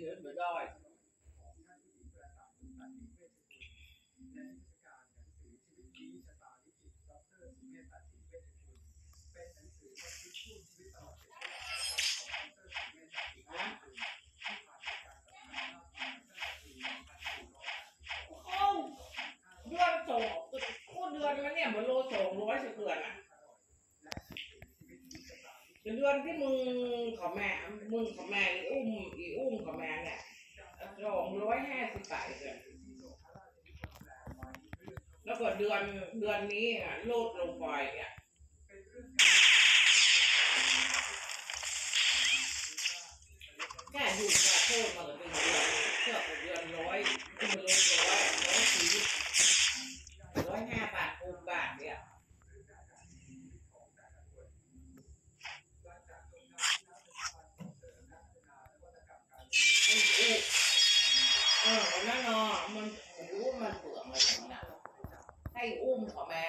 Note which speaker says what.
Speaker 1: ดือนไม่ได้เข้าเดื
Speaker 2: อนสองคตรเดือนมันเนี่ยเหมันโลสองร้อยสิบเดือน
Speaker 1: อะเดือนที่มึงขอแม่ มึงขอแม่อีอุ
Speaker 2: ้มอีอุ้มขอแม่เนี่ย
Speaker 1: สองร้อยห้าสิบแปดเดือนแล้วก็เด
Speaker 2: ือนเดือนนี้อะลดลงไปอะ
Speaker 1: แค่
Speaker 2: อยู่แค่โทษมาก็เป็นเดือนเกือบเดือนร้อยที่มันลดลง
Speaker 1: ให้อุ้มเขาม่